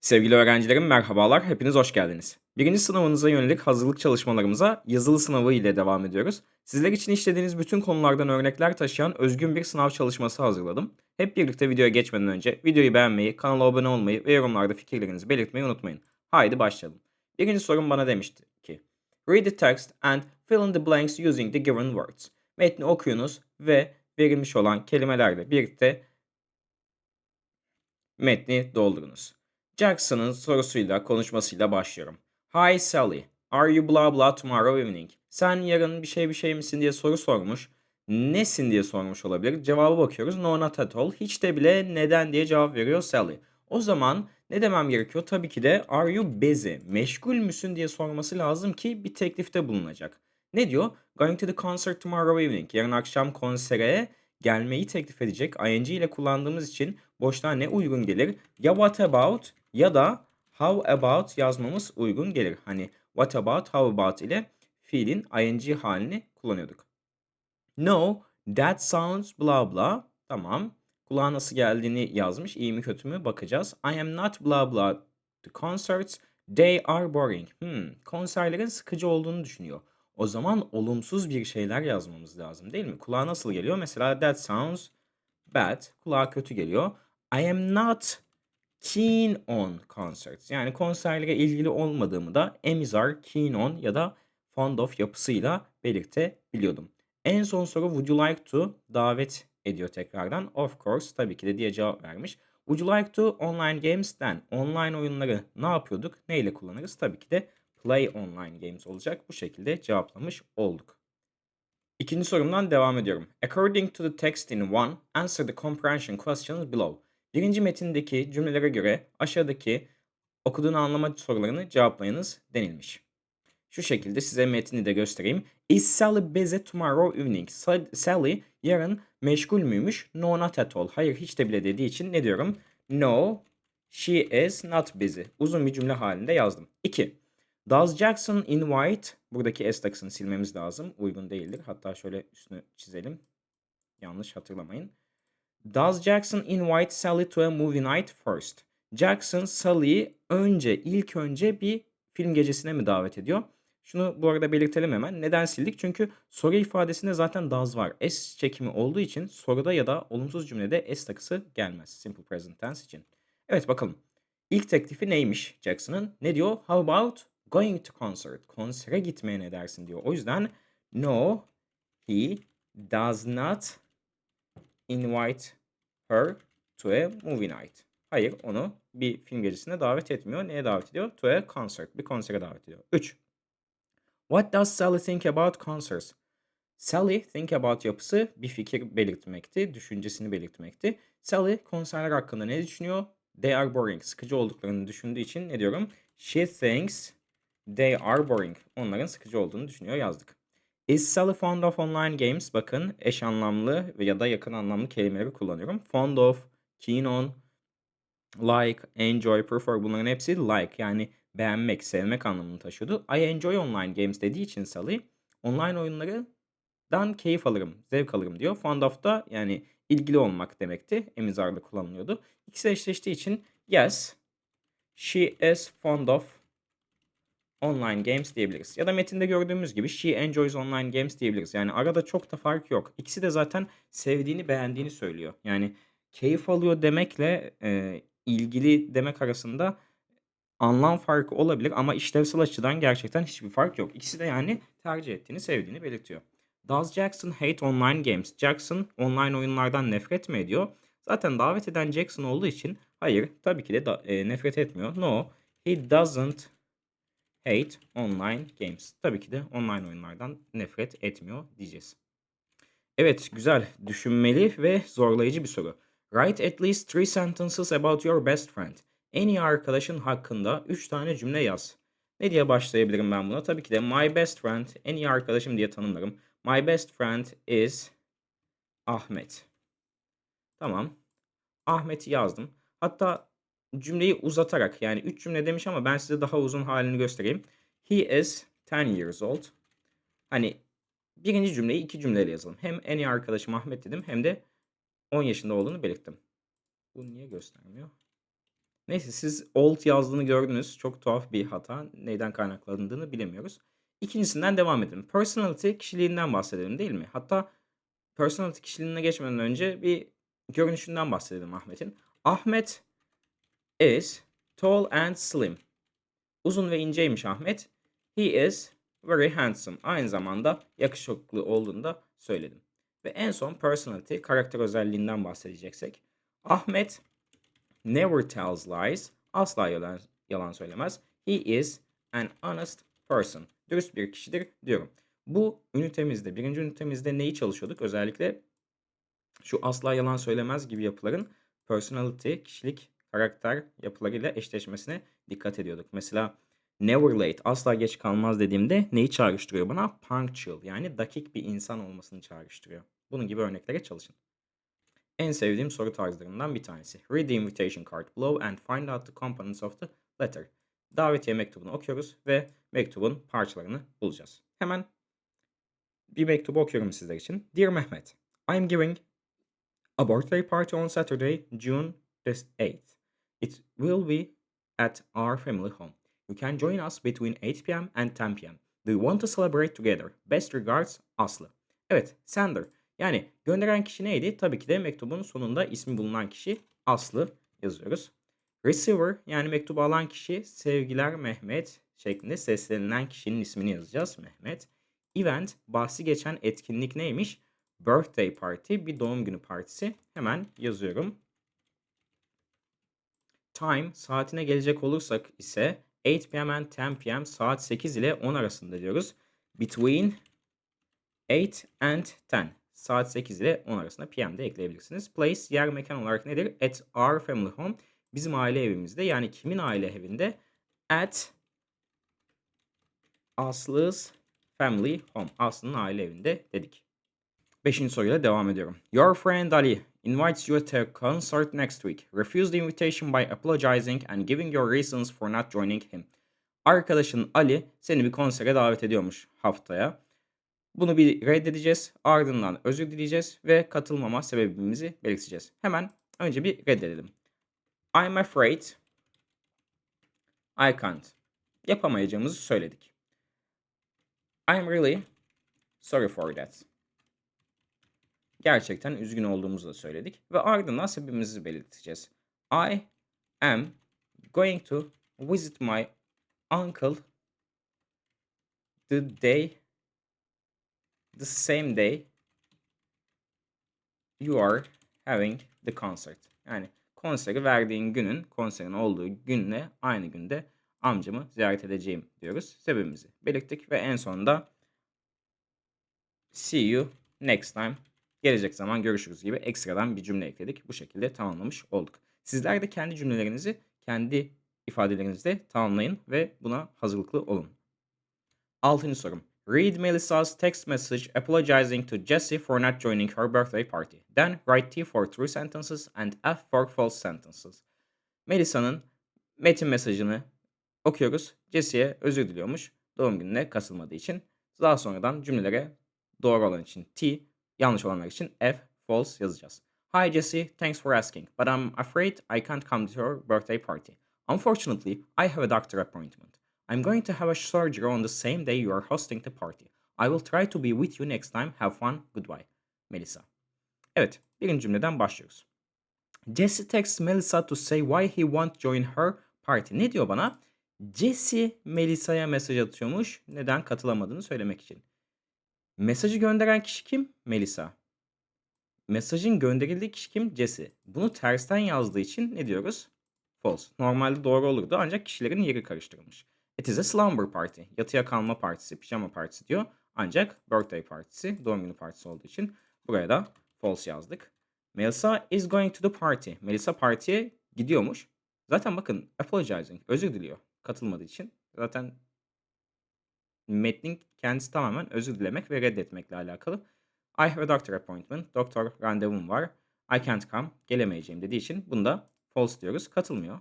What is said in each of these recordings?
Sevgili öğrencilerim merhabalar, hepiniz hoş geldiniz. Birinci sınavınıza yönelik hazırlık çalışmalarımıza yazılı sınavı ile devam ediyoruz. Sizler için işlediğiniz bütün konulardan örnekler taşıyan özgün bir sınav çalışması hazırladım. Hep birlikte videoya geçmeden önce videoyu beğenmeyi, kanala abone olmayı ve yorumlarda fikirlerinizi belirtmeyi unutmayın. Haydi başlayalım. Birinci sorum bana demişti ki Read the text and fill in the blanks using the given words. Metni okuyunuz ve verilmiş olan kelimelerle birlikte metni doldurunuz. Jackson'ın sorusuyla, konuşmasıyla başlıyorum. Hi Sally, are you blah blah tomorrow evening? Sen yarın bir şey bir şey misin diye soru sormuş. Nesin diye sormuş olabilir. Cevaba bakıyoruz. No not at all. Hiç de bile neden diye cevap veriyor Sally. O zaman ne demem gerekiyor? Tabii ki de are you busy? Meşgul müsün diye sorması lazım ki bir teklifte bulunacak. Ne diyor? Going to the concert tomorrow evening. Yarın akşam konsere gelmeyi teklif edecek. ing ile kullandığımız için boşluğa ne uygun gelir? Ya what about ya da how about yazmamız uygun gelir. Hani what about, how about ile fiilin ing halini kullanıyorduk. No, that sounds blah blah. Tamam. Kulağa nasıl geldiğini yazmış. İyi mi kötü mü bakacağız. I am not blah blah. The concerts, they are boring. Hmm, konserlerin sıkıcı olduğunu düşünüyor. O zaman olumsuz bir şeyler yazmamız lazım değil mi? Kulağa nasıl geliyor? Mesela that sounds bad. Kulağa kötü geliyor. I am not keen on concerts. Yani konserlere ilgili olmadığımı da are keen on ya da fond of yapısıyla belirtebiliyordum. En son soru would you like to davet ediyor tekrardan. Of course tabii ki de diye cevap vermiş. Would you like to online games'ten online oyunları ne yapıyorduk? Ne ile kullanırız? Tabii ki de play online games olacak. Bu şekilde cevaplamış olduk. İkinci sorumdan devam ediyorum. According to the text in one, answer the comprehension questions below. Birinci metindeki cümlelere göre aşağıdaki okuduğunu anlama sorularını cevaplayınız denilmiş. Şu şekilde size metni de göstereyim. Is Sally busy tomorrow evening? Sa- Sally yarın meşgul müymüş? No not at all. Hayır hiç de bile dediği için ne diyorum? No, she is not busy. Uzun bir cümle halinde yazdım. 2. Does Jackson invite? Buradaki S takısını silmemiz lazım. Uygun değildir. Hatta şöyle üstünü çizelim. Yanlış hatırlamayın. Does Jackson invite Sally to a movie night first? Jackson Sally'yi önce, ilk önce bir film gecesine mi davet ediyor? Şunu bu arada belirtelim hemen. Neden sildik? Çünkü soru ifadesinde zaten does var. S çekimi olduğu için soruda ya da olumsuz cümlede S takısı gelmez. Simple present tense için. Evet bakalım. İlk teklifi neymiş Jackson'ın? Ne diyor? How about going to concert? Konsere gitmeye ne dersin diyor. O yüzden no, he does not invite her to a movie night. Hayır onu bir film gecesine davet etmiyor. Neye davet ediyor? To a concert. Bir konsere davet ediyor. 3. What does Sally think about concerts? Sally think about yapısı bir fikir belirtmekti, düşüncesini belirtmekti. Sally konserler hakkında ne düşünüyor? They are boring. Sıkıcı olduklarını düşündüğü için ne diyorum? She thinks they are boring. Onların sıkıcı olduğunu düşünüyor yazdık. Is Sally fond of online games? Bakın eş anlamlı ya da yakın anlamlı kelimeleri kullanıyorum. Fond of, keen on, like, enjoy, prefer bunların hepsi like yani beğenmek, sevmek anlamını taşıyordu. I enjoy online games dediği için Sally online oyunlardan keyif alırım, zevk alırım diyor. Fond of da yani ilgili olmak demekti. Emizarda kullanılıyordu. İkisi eşleştiği için yes, she is fond of online games diyebiliriz. Ya da metinde gördüğümüz gibi she enjoys online games diyebiliriz. Yani arada çok da fark yok. İkisi de zaten sevdiğini, beğendiğini söylüyor. Yani keyif alıyor demekle e, ilgili demek arasında anlam farkı olabilir ama işlevsel açıdan gerçekten hiçbir fark yok. İkisi de yani tercih ettiğini, sevdiğini belirtiyor. Does Jackson hate online games? Jackson online oyunlardan nefret mi ediyor? Zaten davet eden Jackson olduğu için hayır tabii ki de da, e, nefret etmiyor. No, he doesn't hate online games. Tabii ki de online oyunlardan nefret etmiyor diyeceğiz. Evet, güzel, düşünmeli ve zorlayıcı bir soru. Write at least three sentences about your best friend. En iyi arkadaşın hakkında 3 tane cümle yaz. Ne diye başlayabilirim ben buna? Tabii ki de my best friend, en iyi arkadaşım diye tanımlarım. My best friend is Ahmet. Tamam. Ahmet'i yazdım. Hatta cümleyi uzatarak yani 3 cümle demiş ama ben size daha uzun halini göstereyim. He is 10 years old. Hani birinci cümleyi iki cümleyle yazalım. Hem en iyi arkadaşım Ahmet dedim hem de 10 yaşında olduğunu belirttim. Bu niye göstermiyor? Neyse siz old yazdığını gördünüz. Çok tuhaf bir hata. Neyden kaynaklandığını bilemiyoruz. İkincisinden devam edelim. Personality kişiliğinden bahsedelim değil mi? Hatta personality kişiliğine geçmeden önce bir görünüşünden bahsedelim Ahmet'in. Ahmet is tall and slim. Uzun ve inceymiş Ahmet. He is very handsome. Aynı zamanda yakışıklı olduğunu da söyledim. Ve en son personality, karakter özelliğinden bahsedeceksek. Ahmet never tells lies. Asla yalan, yalan söylemez. He is an honest person. Dürüst bir kişidir diyorum. Bu ünitemizde, birinci ünitemizde neyi çalışıyorduk? Özellikle şu asla yalan söylemez gibi yapıların personality, kişilik, karakter yapılarıyla eşleşmesine dikkat ediyorduk. Mesela never late, asla geç kalmaz dediğimde neyi çağrıştırıyor bana? Punctual yani dakik bir insan olmasını çağrıştırıyor. Bunun gibi örneklere çalışın. En sevdiğim soru tarzlarından bir tanesi. Read the invitation card below and find out the components of the letter. Davetiye mektubunu okuyoruz ve mektubun parçalarını bulacağız. Hemen bir mektubu okuyorum sizler için. Dear Mehmet, I am giving a birthday party on Saturday, June the 8th. It will be at our family home. You can join us between 8 p.m. and 10 p.m. Do you want to celebrate together? Best regards, Aslı. Evet, sender. Yani gönderen kişi neydi? Tabii ki de mektubun sonunda ismi bulunan kişi Aslı yazıyoruz. Receiver yani mektubu alan kişi sevgiler Mehmet şeklinde seslenilen kişinin ismini yazacağız. Mehmet. Event bahsi geçen etkinlik neymiş? Birthday party bir doğum günü partisi. Hemen yazıyorum. Time saatine gelecek olursak ise 8 p.m. and 10 p.m. saat 8 ile 10 arasında diyoruz. Between 8 and 10 saat 8 ile 10 arasında PM'de ekleyebilirsiniz. Place yer mekan olarak nedir? At our family home. Bizim aile evimizde yani kimin aile evinde? At Aslı's family home. Aslı'nın aile evinde dedik. Beşinci soruyla devam ediyorum. Your friend Ali invites you to a concert next week. Refuse the invitation by apologizing and giving your reasons for not joining him. Arkadaşın Ali seni bir konsere davet ediyormuş haftaya. Bunu bir reddedeceğiz. Ardından özür dileyeceğiz ve katılmama sebebimizi belirteceğiz. Hemen önce bir reddedelim. I'm afraid I can't. Yapamayacağımızı söyledik. I'm really sorry for that. Gerçekten üzgün olduğumuzu da söyledik. Ve ardından sebebimizi belirteceğiz. I am going to visit my uncle the day the same day you are having the concert. Yani konseri verdiğin günün, konserin olduğu günle aynı günde amcamı ziyaret edeceğim diyoruz. Sebebimizi belirttik ve en sonunda see you next time gelecek zaman görüşürüz gibi ekstradan bir cümle ekledik. Bu şekilde tamamlamış olduk. Sizler de kendi cümlelerinizi kendi ifadelerinizle tamamlayın ve buna hazırlıklı olun. Altıncı sorum. Read Melissa's text message apologizing to Jesse for not joining her birthday party. Then write T for true sentences and F for false sentences. Melissa'nın metin mesajını okuyoruz. Jesse'ye özür diliyormuş doğum gününe katılmadığı için. Daha sonradan cümlelere doğru olan için T, yanlış olanlar için F, false yazacağız. Hi Jesse, thanks for asking, but I'm afraid I can't come to your birthday party. Unfortunately, I have a doctor appointment. I'm going to have a surgery on the same day you are hosting the party. I will try to be with you next time. Have fun. Goodbye. Melissa. Evet, birinci cümleden başlıyoruz. Jesse texts Melissa to say why he won't join her party. Ne diyor bana? Jesse Melissa'ya mesaj atıyormuş. Neden katılamadığını söylemek için. Mesajı gönderen kişi kim? Melissa. Mesajın gönderildiği kişi kim? Jesse. Bunu tersten yazdığı için ne diyoruz? False. Normalde doğru olurdu ancak kişilerin yeri karıştırılmış. It is a slumber party. Yatıya kalma partisi, pijama partisi diyor. Ancak birthday partisi, doğum günü partisi olduğu için buraya da false yazdık. Melissa is going to the party. Melissa partiye gidiyormuş. Zaten bakın apologizing, özür diliyor katılmadığı için. Zaten metnin kendisi tamamen özür dilemek ve reddetmekle alakalı. I have a doctor appointment. Doktor randevum var. I can't come. Gelemeyeceğim dediği için bunda false diyoruz. Katılmıyor.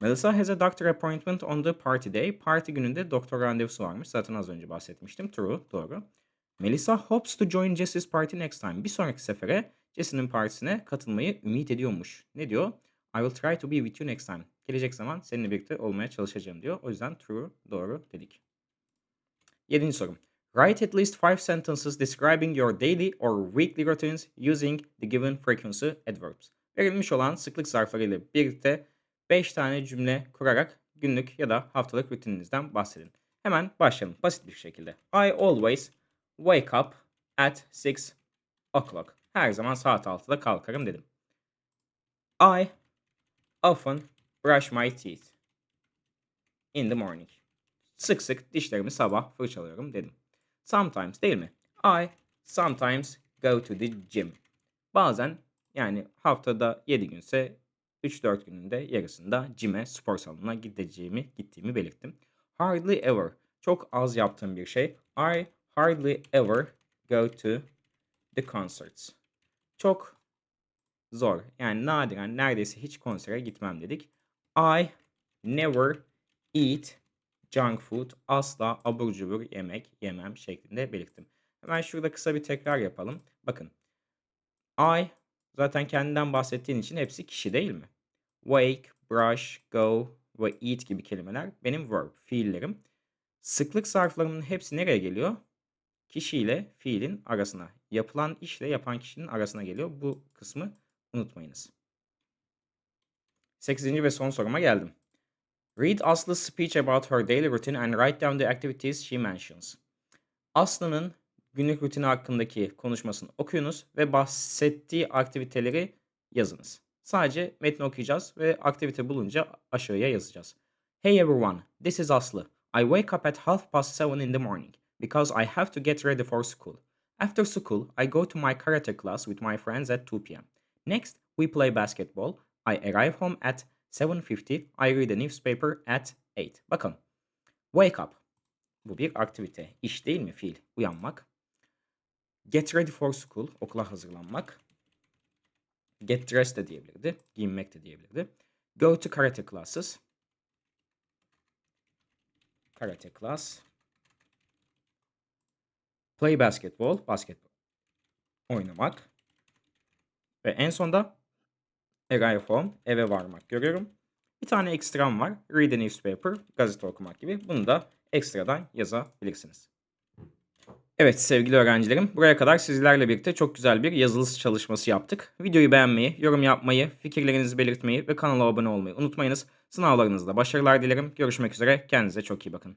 Melissa has a doctor appointment on the party day. Parti gününde doktor randevusu varmış. Zaten az önce bahsetmiştim. True, doğru. Melissa hopes to join Jesse's party next time. Bir sonraki sefere Jesse'nin partisine katılmayı ümit ediyormuş. Ne diyor? I will try to be with you next time. Gelecek zaman seninle birlikte olmaya çalışacağım diyor. O yüzden true, doğru dedik. Yedinci sorum. Write at least five sentences describing your daily or weekly routines using the given frequency adverbs. Verilmiş olan sıklık zarflarıyla birlikte 5 tane cümle kurarak günlük ya da haftalık rutininizden bahsedin. Hemen başlayalım basit bir şekilde. I always wake up at 6 o'clock. Her zaman saat 6'da kalkarım dedim. I often brush my teeth in the morning. Sık sık dişlerimi sabah fırçalıyorum dedim. Sometimes değil mi? I sometimes go to the gym. Bazen yani haftada 7 günse 3-4 gününde yarısında gym'e, spor salonuna gideceğimi, gittiğimi belirttim. Hardly ever. Çok az yaptığım bir şey. I hardly ever go to the concerts. Çok zor. Yani nadiren neredeyse hiç konsere gitmem dedik. I never eat junk food. Asla abur cubur yemek yemem şeklinde belirttim. Hemen şurada kısa bir tekrar yapalım. Bakın. I zaten kendinden bahsettiğin için hepsi kişi değil mi? Wake, brush, go ve eat gibi kelimeler benim verb, fiillerim. Sıklık zarflarımın hepsi nereye geliyor? Kişiyle fiilin arasına. Yapılan işle yapan kişinin arasına geliyor. Bu kısmı unutmayınız. Sekizinci ve son soruma geldim. Read Aslı's speech about her daily routine and write down the activities she mentions. Aslı'nın günlük rutini hakkındaki konuşmasını okuyunuz ve bahsettiği aktiviteleri yazınız. Sadece metni okuyacağız ve aktivite bulunca aşağıya yazacağız. Hey everyone, this is Aslı. I wake up at half past seven in the morning because I have to get ready for school. After school, I go to my karate class with my friends at 2 p.m. Next, we play basketball. I arrive home at 7.50. I read a newspaper at 8. Bakın. Wake up. Bu bir aktivite. İş değil mi fiil? Uyanmak. Get ready for school. Okula hazırlanmak. Get dressed de diyebilirdi. Giyinmek de diyebilirdi. Go to karate classes. Karate class. Play basketball. Basketbol. Oynamak. Ve en sonda arrive home. Eve varmak görüyorum. Bir tane ekstram var. Read a newspaper. Gazete okumak gibi. Bunu da ekstradan yazabilirsiniz. Evet sevgili öğrencilerim, buraya kadar sizlerle birlikte çok güzel bir yazılı çalışması yaptık. Videoyu beğenmeyi, yorum yapmayı, fikirlerinizi belirtmeyi ve kanala abone olmayı unutmayınız. Sınavlarınızda başarılar dilerim. Görüşmek üzere, kendinize çok iyi bakın.